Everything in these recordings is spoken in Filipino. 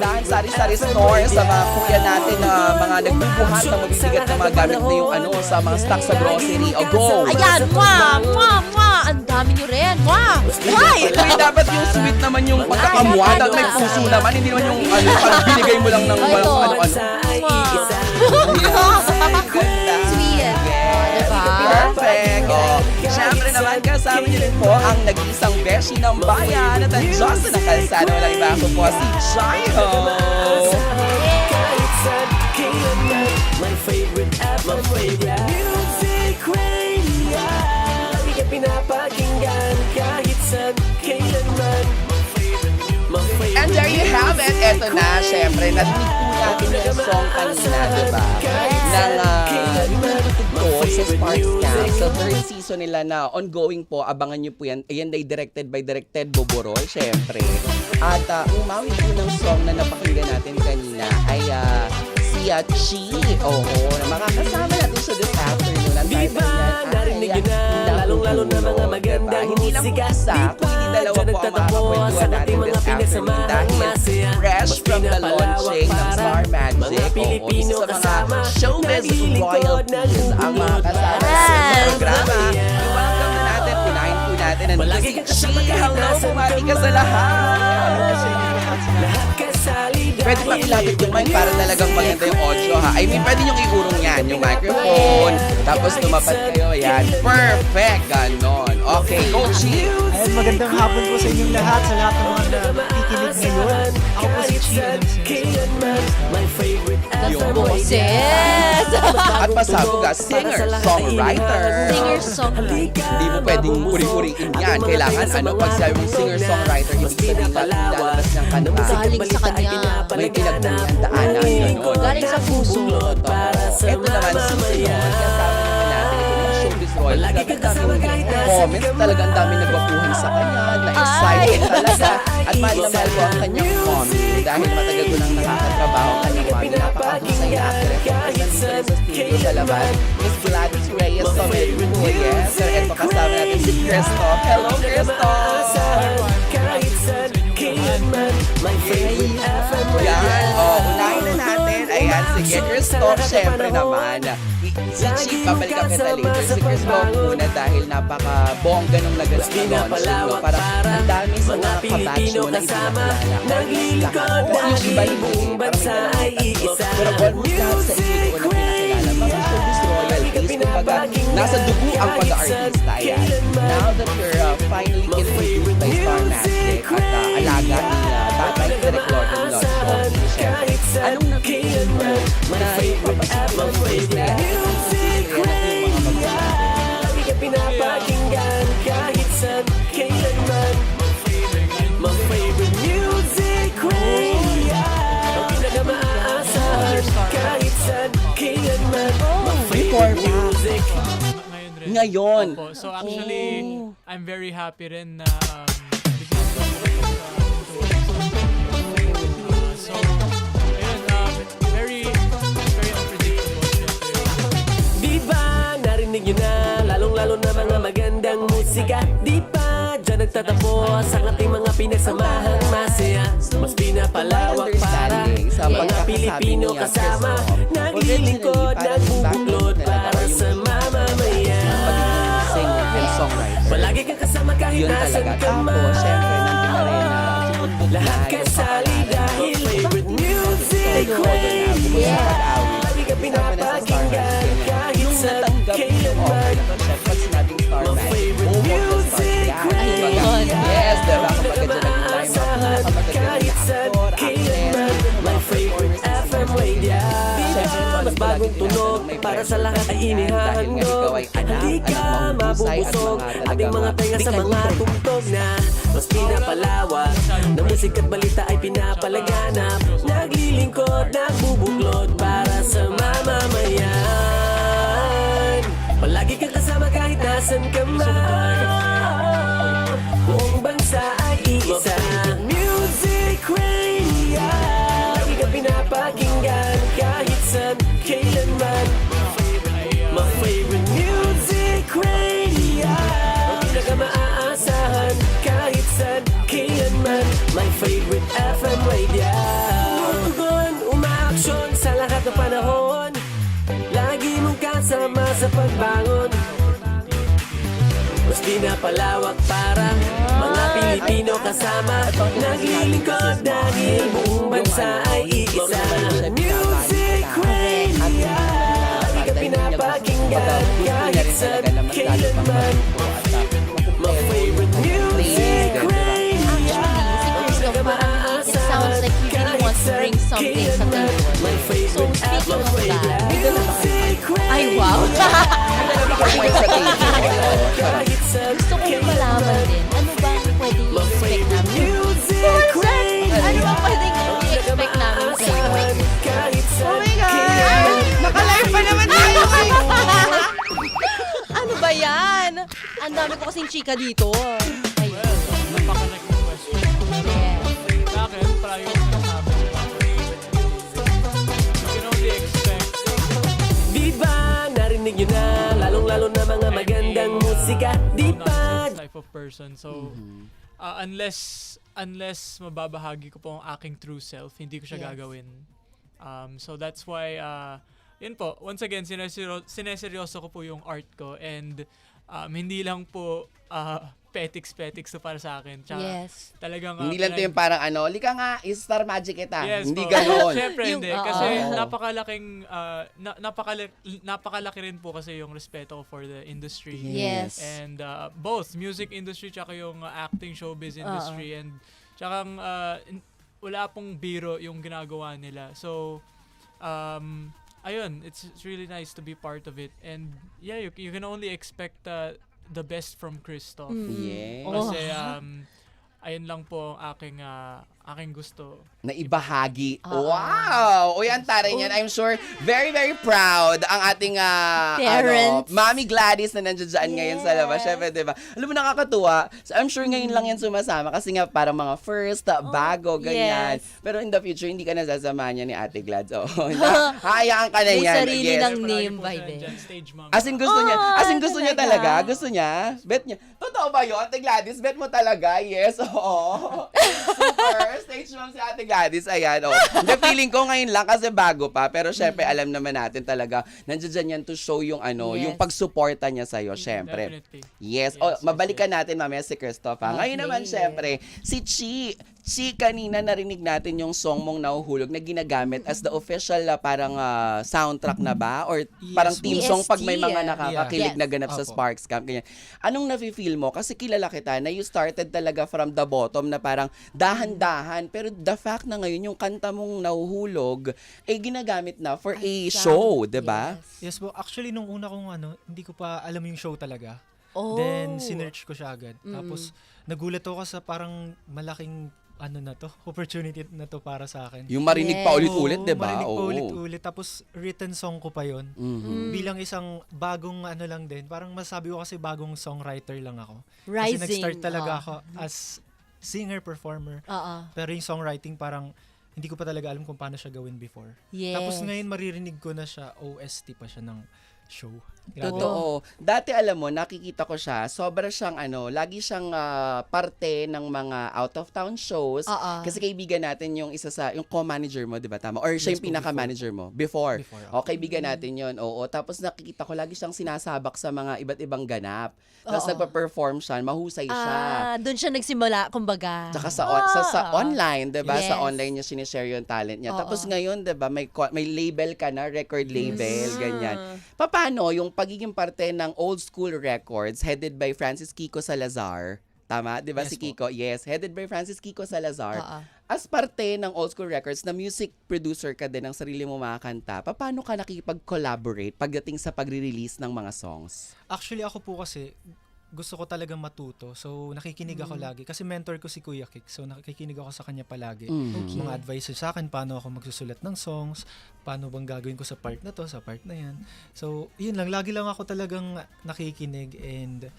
Dahan sari-sari store sa mga kuya natin na mga nagbubuhat ng mabibigat na mga gamit na yung ano sa mga stock sa grocery. O go! Ayan, mwa, mwa, mwa. Ang dami nyo rin. Mwa. Why? Uy, dapat yung sweet naman yung pagkakamwa. Dapat may puso naman. Hindi naman yung ano, parang binigay mo lang ng Ay, kasama niyo rin po ang nag-iisang beshi ng bayan at ang Diyos na kalsada. Walang iba ako po si kailanman My favorite my favorite Ito na, syempre, narinig po natin yung song kanina, di ba? Ng uh, nilulutog ko sa Sparks Camp. Sa third season nila na ongoing po, abangan nyo po yan. Ayan ay directed by Directed Boborol, syempre. At uh, umawit po ng song na napakinggan natin kanina ay uh, si uh, Chi. Oo, na makakasama natin siya this afternoon. Ang Di title ba niyan ay, narinig yun na Lalong-lalo na mga magandang Hindi lang po musika isa, Di kundi dalawa po dyan ang Ang natin ating mga this afternoon pinagsamahan dahil masaya fresh from the launching ng Star Magic. Mga Oo, Pilipino isa sa kasama mga showbiz royalties ng ang mga kasama Yes. sa programa. I-welcome na natin, unahin po natin ang kahit Hello, bumati ka sa lahat. Lahat Pwede pa ilapit yung mic para talagang maganda yung audio ha. I mean, pwede yung iurong yan, yung microphone. Tapos tumapat kayo, yan. Perfect! Ganon. Okay, go Chi! Ayun, magandang hapon po sa inyong lahat, sa lahat ng mga nakikinig ngayon. Ako po si Chi. Kailanman My favorite Yung Boses. At pasabog ka, singer, songwriter. Singer-songwriter. Hindi mo pwedeng uri-uriin yan. Kailangan ano, pag sabi mong singer-songwriter, ibig sabihin na lalabas ng kanta. Galing sa kanya. May pinagdaanan, ganon. Galing sa puso. Ito naman, si Sinon, kasama royal. Palagi kang kasama kahit ka man. talaga ang dami nagwapuhan sa kanya, na-excited talaga. At mahal na mahal ko ang kanyang comment dahil matagal ko nang nakakatrabaho ang kanyang mami. Napakahusay na actress. Rin sa studio sa labas, Miss Gladys Reyes Somerino. Yes, sir, ito kasama natin si Christoph. Hello, Christoph! Kahit saan, kailanman My favorite FM Yan, oh, unahin na natin. Ayan, sige, Christoph, syempre naman. Si Chief, babalik ka kita later. Si Christoph muna dahil napaka-bongga nung naganap na launching. No? Parang ang dami sa mga kabatch mo na hindi nakilala. Almost lahat. O, yung iba hindi. Parang may dalawang tatlo. Pero almost lahat sa inyo ko na pinakilala. Mga showbiz royalties. Kumbaga, nasa dugo ang pag-artista. Ayan. Now that you're uh, finally introduced by Star Magic at uh, alaga ni uh, Tatay Direk Lord Lord Show. Siyempre, anong nakikita mo na ipapasok mo sa Ngayon rin. Ngayon. Opo. So actually, Oh. I'm very happy rin na um, Uh, so, ayun, um, very, very unpredictable. Di ba narinig nyo na Lalong-lalo na mga magandang musika Di ba dyan nagtatapos Ang ating mga pinagsamahang masaya Mas pinapalawak para sa Mga Pilipino kasama. Naglilingkod, nagbubuklod Para sa mamamayan kang kasama kahit Yun nasan talaga. ka Tapos, man. syempre, nandun na rin na sumundot na Lahat yung kasali dahil favorite music Todo na, bukod sa pag-awit. Lagi ka Kasama na sa Star pinapakinggan Para sa lahat ay inihahandog Hindi ka mabubusog. Ating mga tenga sa mga tugtog na Mas pinapalawak Na musika't balita ay pinapalaganap Naglilingkod, nagbubuklod Para sa mamamayan. Palagi kang kasama kahit nasan ka man. Buong bansa ay iisa sa pagbangon. Mas pinapalawak para mga Pilipino kasama. Naglilingkod dahil buong bansa ay iisa. Music Radio Di ka pinapakinggan. Kahit sa kailanman. My favorite music radio. Actually, si Christoph parang it sounds like he really wants to bring something sa table. My So, favorite speaking of that, Music ay wow! Gusto kong malaman din, ano ba ang pwedeng i-expect namin? Radio Ano ba pwedeng i-expect namin sa Oh my God! Naka-live pa naman tayo! Ano ba yan? Ang dami ko kasing chika dito. Narinig nyo na Lalong-lalo na mga magandang musika Di I'm this type of person. So, uh, unless unless mababahagi ko po ang aking true self, hindi ko siya Yes. gagawin. Um, so that's why, uh, yun po, once again, sinesero- sineseryoso ko po yung art ko and um, hindi lang po uh, petiks-petiks to para sa akin. Tsaka Yes. talagang... uh, Hindi lang to yung parang ano, lika nga, star magic kita. Yes Hindi po. ganon. Siyempre Yung- hindi. Kasi Oo. napakalaking, uh, na, napakala- napakalaki rin po kasi yung respeto ko for the industry. Yes. And uh, both music industry tsaka yung uh, acting showbiz industry and tsaka uh, wala pong biro yung ginagawa nila. So um ayun, it's, it's really nice to be part of it. And yeah, you, you can only expect uh, the best from Christoph. Yes. Oh. Kasi um ayun lang po ang aking uh, aking gusto. na ibahagi. Oo. Wow! Uy, ang taray niyan. I'm sure very, very proud ang ating ah, ano, Parents. Mami Gladys na nandiyan dyan ngayon sa labas. Yes. Syempre, di ba? Alam mo, nakakatuwa. So, I'm sure ngayon lang yan sumasama kasi nga parang mga first, ah, bago, ganyan. Yes. Pero in the future, hindi ka nasasamahan niya ni Ate Glads. Oo. Na- Hayaan ka na May yan. sarili Yes. ng name po by siya then. dyan, stage mom. As in gusto niya, Ah, as in gusto niya talaga? talaga, gusto niya. Bet niya. Totoo ba 'yon, Ate Gladys? Bet mo talaga? Yes, oo. Super. Stage mom si Ate Gladys. Ayan, oh. Hindi, feeling ko ngayon lang kasi bago pa. Pero syempre, alam naman natin talaga, nandiyan dyan yan to show yung ano, Yes. yung pagsuporta niya sa'yo, syempre. Definitely. Yes. Yes, oh, yes, mabalikan natin mamaya si Christoph. ha? Ngayon naman, syempre, si Chi. Chi, kanina narinig natin yung song mong nahuhulog na ginagamit as the official ah, parang ah, soundtrack na ba? Or parang Yes. team song pag may mga nakakakilig Yes. na ganap sa. Sparks Camp. Ganyan. Anong nafe-feel mo? Kasi kilala kita na you started talaga from the bottom na parang dahan-dahan. Pero the fact na ngayon yung kanta mong nahuhulog ay ginagamit na for a Ay, show, sound. 'di ba? Yes. Yes po, actually nung una kong ano, hindi ko pa alam yung show talaga. Oh. Then sinearch ko siya agad. Mm. Tapos nagulat ako sa parang malaking ano na to, opportunity na to para sa akin. Yung marinig Yes. pa ulit-ulit, Oo, 'di ba? marinig pa ulit-ulit. Tapos written song ko pa yon. Mhm. Bilang isang bagong ano lang din, parang masabi ko kasi bagong songwriter lang ako. Rising. Kasi nag-start talaga ako as singer-performer. Oo. Pero yung songwriting parang hindi ko pa talaga alam kung paano siya gawin before. Yes. Tapos ngayon maririnig ko na siya, OST pa siya ng show. Totoo. Dati alam mo, nakikita ko siya, sobra siyang ano, lagi siyang ah, parte ng mga out of town shows. Oo. Kasi kaibigan natin yung isa sa, yung co-manager mo, di ba tama? Or siya Yes yung po, pinaka-manager mo? Before. Before, O, kaibigan natin yon Oo. Tapos nakikita ko, lagi siyang sinasabak sa mga iba't ibang ganap. Tapos Oo. nagpa-perform siya, mahusay siya. Ah, doon siya nagsimula, kumbaga. Tsaka sa, on- sa, sa Ah. online, 'di ba? Sa Yes. online niya sinishare yung talent niya. Oo. Tapos ngayon, 'di ba, may co- may label ka na, record label, Mm. ganyan. Paano yung pagiging parte ng old school records headed by Francis Kiko Salazar? Tama, 'di ba si Yes po. Kiko? Yes, headed by Francis Kiko Salazar. Oo. As parte ng old school records na music producer ka din ng sarili mo mga kanta, paano ka nakikipag-collaborate pagdating sa pagre-release ng mga songs? Actually ako po kasi gusto ko talagang matuto. So nakikinig ako Mm. lagi kasi mentor ko si Kuya Kik. So nakikinig ako sa kanya palagi. Mhm. Okay. Mga advice sa akin paano ako magsusulat ng songs, paano bang gagawin ko sa part na to, sa part na yan. So yun lang, lagi lang ako talagang nakikinig and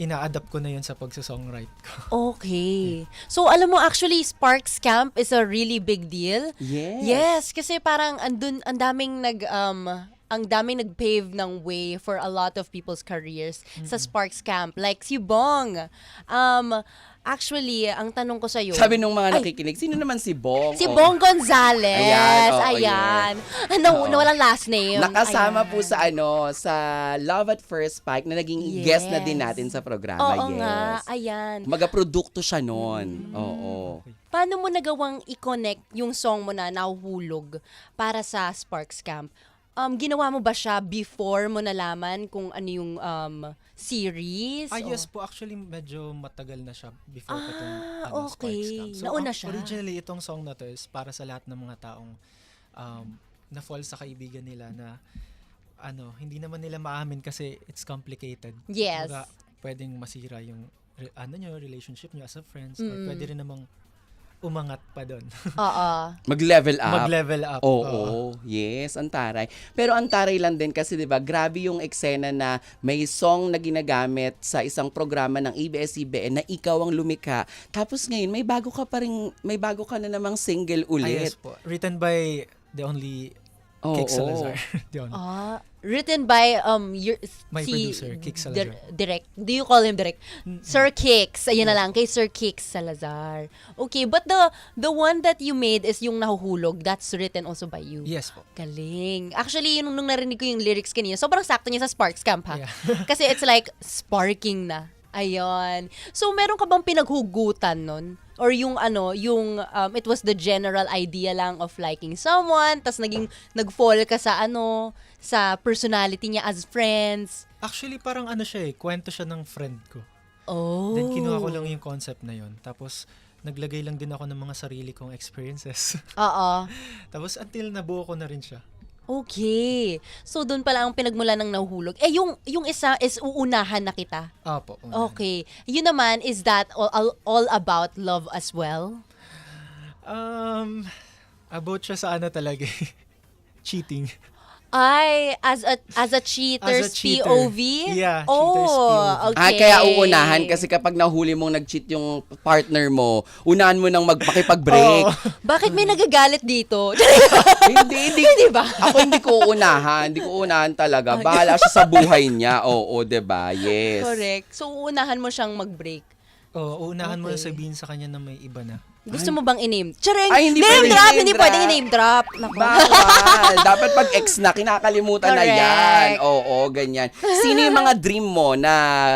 ina-adapt ko na yun sa pagsa-songwrite ko. Okay. So, alam mo, actually, Sparks Camp is a really big deal. Yes. Yes, kasi parang andun, ang daming nag, um, ang daming nag-pave ng way for a lot of people's careers sa Sparks Camp. Like si Bong. Um, Actually, ang tanong ko sa'yo. Sabi nung mga Ay, nakikinig, sino naman si Bong? Si Oh. Bong Gonzales. Ayan, oo, Ayan. Ano, Oo. na walang last name. Nakasama Ayan. po sa ano, sa Love at First Spike na naging guest na din Yes. natin sa programa. Oo yes. nga, ayan. Magaprodukto siya noon. Oo. Paano mo nagawang i-connect yung song mo na nahuhulog para sa Sparks Camp? Um, ginawa mo ba siya before mo nalaman kung ano yung um, series? Ah, O- yes po. Actually, medyo matagal na siya before Ah, itong ano, okay. Sparks Camp. Nauna ang- siya. Originally, itong song na to is para sa lahat ng mga taong um, na-fall sa kaibigan nila na ano, hindi naman nila maamin kasi it's complicated. Yes. Kumbaga, pwedeng masira yung ano nyo, relationship nyo as a friends or Mm. pwede rin namang umangat pa doon. Oo. Mag-level up. Mag-level up. Oo, yes, ang taray. Pero ang taray lang din kasi 'di ba, grabe yung eksena na may song na ginagamit sa isang programa ng ABS-CBN na ikaw ang lumikha. Tapos ngayon may bago ka pa rin, may bago ka na namang single Ah, ulit. yes po. Written by the only Oo. Kik Salazar. the only. Ah, written by um your My si producer, Kik Salazar. Dir- direct. Do you call him direct? Sir Kicks. Ayun na lang kay Sir Kicks Salazar. Okay, but the the one that you made is yung nahuhulog. That's written also by you. Yes po. Galing. Actually, yun, nung narinig ko yung lyrics kanina, sobrang sakto niya sa Sparks Camp, ha? Yeah. Kasi it's like, sparking na. Ayun. So, meron ka bang pinaghugutan nun? Or yung ano, yung, um, it was the general idea lang of liking someone, tas naging, nag-fall ka sa ano, sa personality niya as friends. Actually, parang ano siya eh, kwento siya ng friend ko. Oh. Then kinuha ko lang yung concept na yun. Tapos, naglagay lang din ako ng mga sarili kong experiences. Oo. Tapos, until nabuo ko na rin siya. Okay. So, doon pala ang pinagmula ng nahuhulog. Eh, yung, yung isa is uunahan na kita. Opo. Okay. Yun naman, is that all, all, all about love as well? Um, about siya sa ano talaga eh. Cheating. Ay, as a as a cheater's As a cheater. POV? Yeah, oh, cheater's POV. okay. Ah, kaya uunahan kasi kapag nahuli mong nag-cheat yung partner mo, unahan mo nang magpakipag-break. Oo. Bakit may nagagalit dito? hindi, hindi. Hindi ba? Ako hindi ko uunahan. Hindi ko uunahan talaga. Bahala siya sa buhay niya. Oo, 'di ba? Yes. Correct. So, uunahan mo siyang mag-break. Oo, uunahan mo na Okay. sabihin sa kanya na may iba na. Gusto mo bang i-name? Charing! Ay, hindi name drop! name Hindi drop. pwedeng i-name drop. Naku. Bawal. Dapat pag ex na, kinakalimutan na Correct. yan. Oo, ganyan. Sino yung mga dream mo na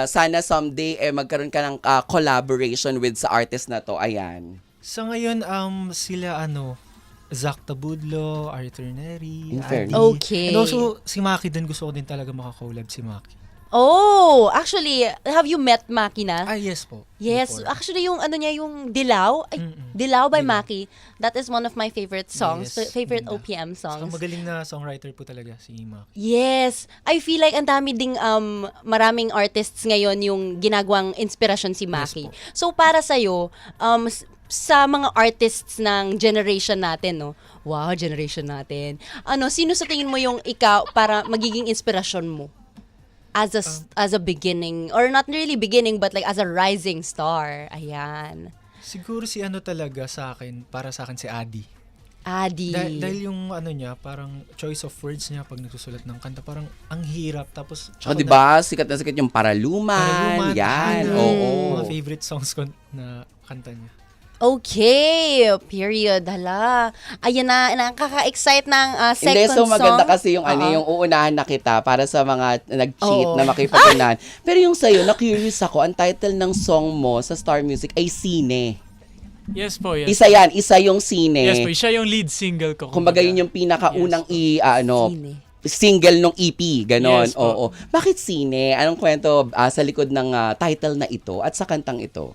sana someday eh, magkaroon ka ng ah, collaboration with sa artist na to? Ayan. Sa ngayon, um, sila ano, Zach Tabudlo, Arthur Neri, In Adi. Okay. And also, si Maki din gusto ko din talaga makakollab si Maki. Oh, actually, have you met Maki na? Ah, yes po. Yes, Before. actually yung ano niya yung Dilaw, ay, Mm-mm. Dilaw by Dilaw. Maki. That is one of my favorite songs, Yes, favorite ganda. OPM songs. magaling na songwriter po talaga si Maki. Yes. I feel like ang dami ding um, maraming artists ngayon yung ginagawang inspirasyon si Maki. po. so para sa um, s- sa mga artists ng generation natin, no? Wow, generation natin. Ano, sino sa tingin mo yung ikaw para magiging inspirasyon mo? As a, as a beginning, or not really beginning, but like as a rising star. Ayan. Siguro si ano talaga sa akin, para sa akin si Adi. Adi. Dahil, dahil yung ano niya, parang choice of words niya pag nagsusulat ng kanta, parang ang hirap. Tapos, ako di ba, sikat na sikat yung Paraluman. Paraluman, yan, oo. Mga favorite songs ko na kanta niya. Okay, period. Hala. Ayan na, nakaka-excite ng uh, second Hindi, so maganda song. kasi yung ano, Oo. yung uunahan na kita para sa mga nag-cheat Oo. na makipag Pero yung sa'yo, na-curious ako, ang title ng song mo sa Star Music ay Sine. Yes po, yes. Isa yan, isa yung Sine. Yes po, siya yung lead single ko. Kumbaga yun yung pinakaunang i, ah, ano, Sine. single nung EP, ganon. Yes po. Oo. Bakit Sine? Anong kwento ah, sa likod ng ah, title na ito at sa kantang ito?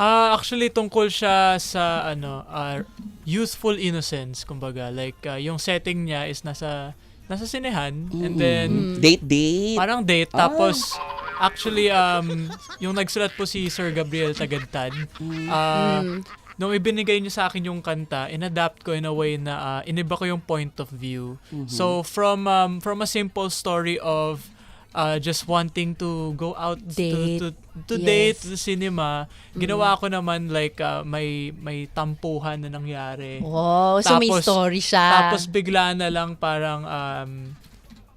Ah, actually tungkol siya sa ano, ah, youthful innocence, kumbaga. Like ah, yung setting niya is nasa nasa sinehan and then Date, date. parang date tapos actually um yung nagsulat po si Sir Gabriel Tagantad. Ah, nung ibinigay niya sa akin yung kanta, inadapt ko in a way na ah, iniba ko yung point of view. So from um, from a simple story of uh, just wanting to go out Date. to to, to Yes. date to the cinema, ginawa ko naman like ah, may may tampuhan na nangyari. Wow, so may Tapos- story siya. Tapos bigla na lang parang um,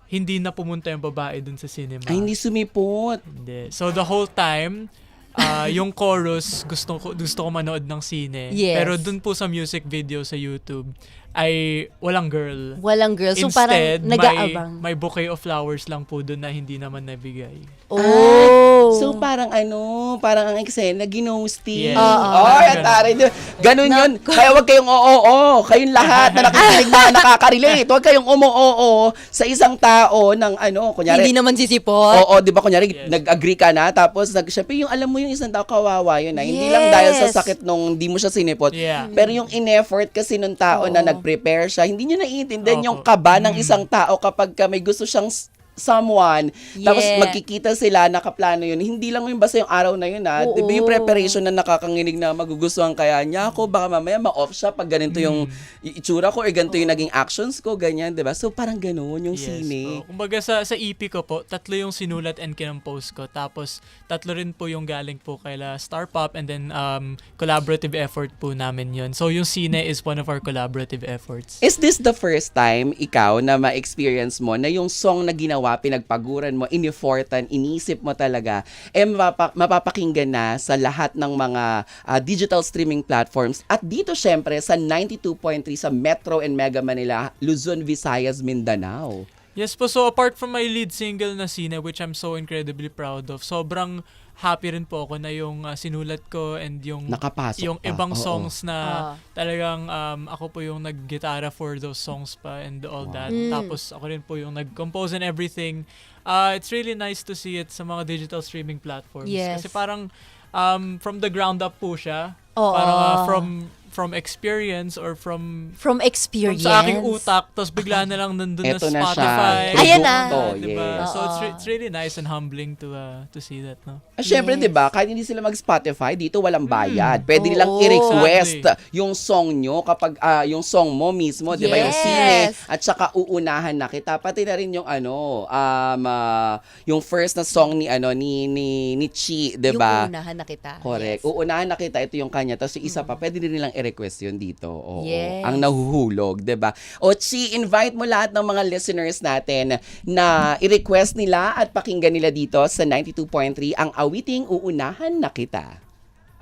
hindi na pumunta yung babae dun sa cinema. Ay, hindi sumipot. Hindi. So the whole time, ah, yung chorus gusto ko gusto ko manood ng sine. Yes. Pero dun po sa music video sa YouTube ay walang girl. Walang girl. So Instead, parang nag-aabang. may, may bouquet of flowers lang po dun na hindi naman nabigay. Oh. So parang ano, parang ang eksena, ginosting. Yes. Oo. Oh, yan taray. Ganun yun. Kaya wag kayong oo, oo. Kayong lahat na nakikinig na nakaka-relate. Huwag kayong umo oo sa isang tao ng ano, kunyari, hindi naman sisipot. Oo, 'di ba kunyari Yes. nag-agree ka na tapos nag syempre yung alam mo yung isang tao kawawa yun na hindi lang dahil sa Yes. sakit nung hindi mo siya sinipot. Yeah. Pero yung in-effort kasi nung tao na nag-prepare siya, hindi niya naiintindihan Opo. yung kaba ng Mm. isang tao kapag ka may gusto siyang s- someone, tapos Yeah. magkikita sila, nakaplano yun. Hindi lang yung basta yung araw na yun, ha? Di ba yung Oo. preparation na nakakanginig na magugustuhan kaya niya ako, baka mamaya ma-off siya pag ganito yung i- itsura ko or ganito yung naging actions ko, ganyan, di ba? So, parang ganoon yung sine. po. Kumbaga sa, sa EP ko po, tatlo yung sinulat and kinompose ko. Tapos, tatlo rin po yung galing po kaila Star Pop and then um, collaborative effort po namin yun. So, yung Sine is one of our collaborative efforts. Is this the first time ikaw na ma-experience mo na yung song na ginawa, pinagpaguran mo, inifortan, inisip mo talaga, eh mapapa- mapapakinggan na sa lahat ng mga ah, digital streaming platforms at dito syempre sa 92.3 sa Metro and Mega Manila, Luzon, Visayas, Mindanao. Yes po, so apart from my lead single na Sine, which I'm so incredibly proud of, sobrang happy rin po ako na yung uh, sinulat ko and yung Nakapasok yung pa. ibang Oo. songs na Ah. talagang um, ako po yung nag-gitara for those songs pa and all that. Mm. Tapos ako rin po yung nag-compose and everything. Uh, it's really nice to see it sa mga digital streaming platforms. Yes. Kasi parang um, from the ground up po siya. Oo. Parang uh, from from experience or from From from experience. sa aking utak, tapos bigla na lang nandun Eto na na siya. Spotify. Ayan na. Produkto, Diba? yes. So it's, re- it's really nice and humbling to uh, to see that, no? Ah, Syempre, Yes. 'di ba? Kahit hindi sila mag-Spotify, dito walang bayad. Pwede nilang Oo. i-request yung song nyo kapag ah, yung song mo mismo, 'di ba? Yung Yes. sine at saka uunahan na kita. Pati na rin yung ano, um ah, yung first na song ni ano ni ni, ni Chi, 'di ba? Yung unahan na kita. Correct. Yes. Uunahan na kita, ito yung kanya. Tapos yung isa pa, pwede din nilang i-request yun dito. Oo. Yes. Ang nahuhulog, 'di ba? O Chi, invite mo lahat ng mga listeners natin na i-request nila at pakinggan nila dito sa 92.3 ang awiting Uunahan na Kita.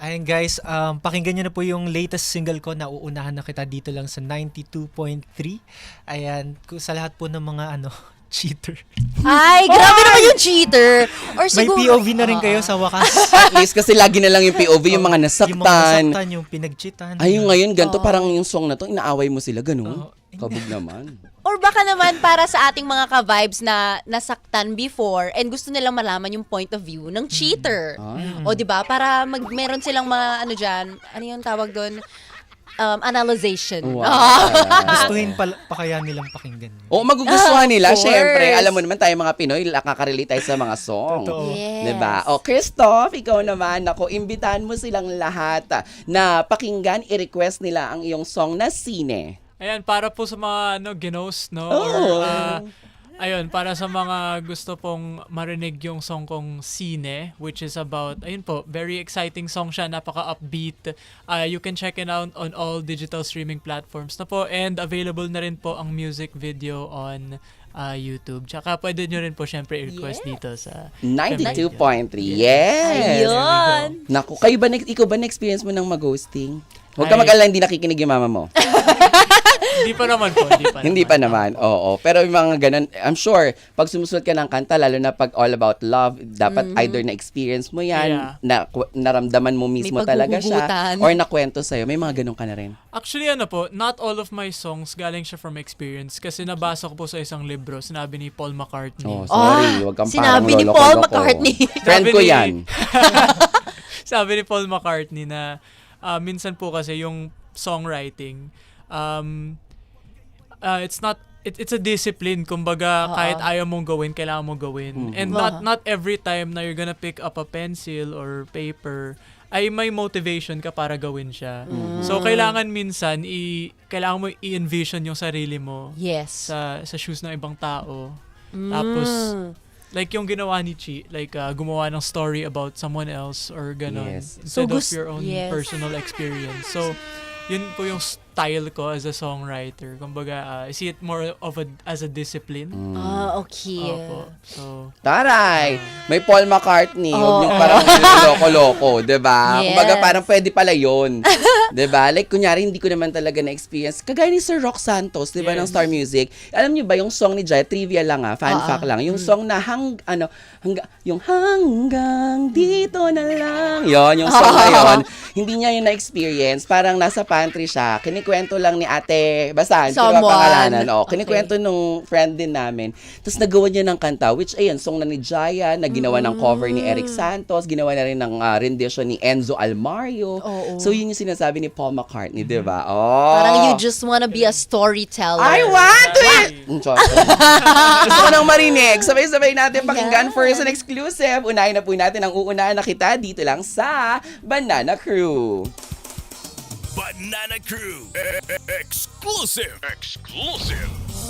Ayan guys, um, pakinggan nyo na po yung latest single ko na uunahan na kita dito lang sa 92.3. Ayan, sa lahat po ng mga ano, cheater. Ay, grabe naman yung cheater. Or May siguro, POV na rin kayo sa wakas. At least kasi lagi na lang yung POV, yung mga Yung mga nasaktan. nasaktan, yung pinagchitan. Ay, yung ngayon, ganito parang yung song na to, inaaway mo sila, ganun. Oo. Kabog naman. Or baka naman para sa ating mga ka-vibes na nasaktan before and gusto nilang malaman yung point of view ng cheater. Ah. O 'di ba? Para mag meron silang mga ano diyan, ano yung tawag doon? Um, analyzation. Wow. Ah. Gustuhin pa, pa kaya nilang pakinggan yun. Oo, magugustuhan nila. Of course. Siyempre, alam mo naman tayo mga Pinoy, nakaka-relate tayo sa mga song. Totoo. Yes. Diba? O, Christoph, ikaw naman, ako, imbitahan mo silang lahat ah, na pakinggan, i-request nila ang iyong song na Sine. Ayan, para po sa mga ano, ginos, no? Oh. Or, uh, ayun, para sa mga gusto pong marinig yung song kong Sine, which is about, ayun po, very exciting song siya, napaka-upbeat. Uh, you can check it out on all digital streaming platforms na po. And available na rin po ang music video on uh, YouTube. Tsaka pwede nyo rin po syempre i-request Yes. dito sa 92.3. Yes! Ayun. Naku, kayo ba, ikaw ba na-experience mo ng mag-ghosting? Huwag ka mag-alala, hindi nakikinig yung mama mo. Hindi pa naman po, hindi pa naman. Hindi pa naman, oo. Pero yung mga ganun, I'm sure, pag sumusulat ka ng kanta, lalo na pag all about love, dapat either na-experience mo yan, Yeah. na, naramdaman mo mismo talaga siya, or nakwento sa'yo. May mga ganun ka na rin. Actually, ano po, not all of my songs galing siya from experience kasi nabasa ko po sa isang libro, sinabi ni Paul McCartney. Oh, sorry, Ah, wag kang sinabi ni Paul loko. McCartney. Friend ko yan. Sabi ni Paul McCartney na ah, minsan po kasi yung songwriting, um, ah, it's not it, it's a discipline kumbaga Oo. kahit ayaw mong gawin kailangan mong gawin Mhm. and not not every time na you're gonna pick up a pencil or paper ay may motivation ka para gawin siya Mm. so kailangan minsan i kailangan mo i-envision yung sarili mo Yes. sa sa shoes ng ibang tao tapos Mm. like yung ginawa ni Chi, like uh, gumawa ng story about someone else or ganon Yes. instead So, of your own yes. personal experience. So, yun po yung style ko as a songwriter. Kumbaga, uh, I see it more of a, as a discipline. Ah, okay. Opo. So, Taray! May Paul McCartney. Huwag Oo. niyong parang loko-loko, di ba? Yes. Kumbaga parang pwede pala yun. di ba? Like, kunyari, hindi ko naman talaga na-experience. Kagaya ni Sir Rock Santos, di ba, ng Yes. Star Music. Alam niyo ba, yung song ni Jai, trivia lang ah, fan Oo. fact lang. Yung song na hang, ano, hangga, yung hanggang dito na lang. Yon yung song na yon. Hindi niya yun na-experience. Parang nasa pantry siya. Kinikwento lang ni ate, basta, hindi ko Someone. pangalanan. Oh, Okay. kinikwento nung friend din namin. Tapos nagawa niya ng kanta, which ayun, song na ni Jaya, na ginawa ng cover ni Eric Santos, ginawa na rin ng ah, rendition ni Enzo Almario. Oo. So yun yung sinasabi ni Paul McCartney, di ba? Oh. Parang you just wanna be a storyteller. I want it! Mm. Gusto ko nang marinig. Sabay-sabay natin pakinggan first and exclusive. Unahin na po natin ang uunahan na kita dito lang sa Banana Crew. Banana Crew. Exclusive. Exclusive.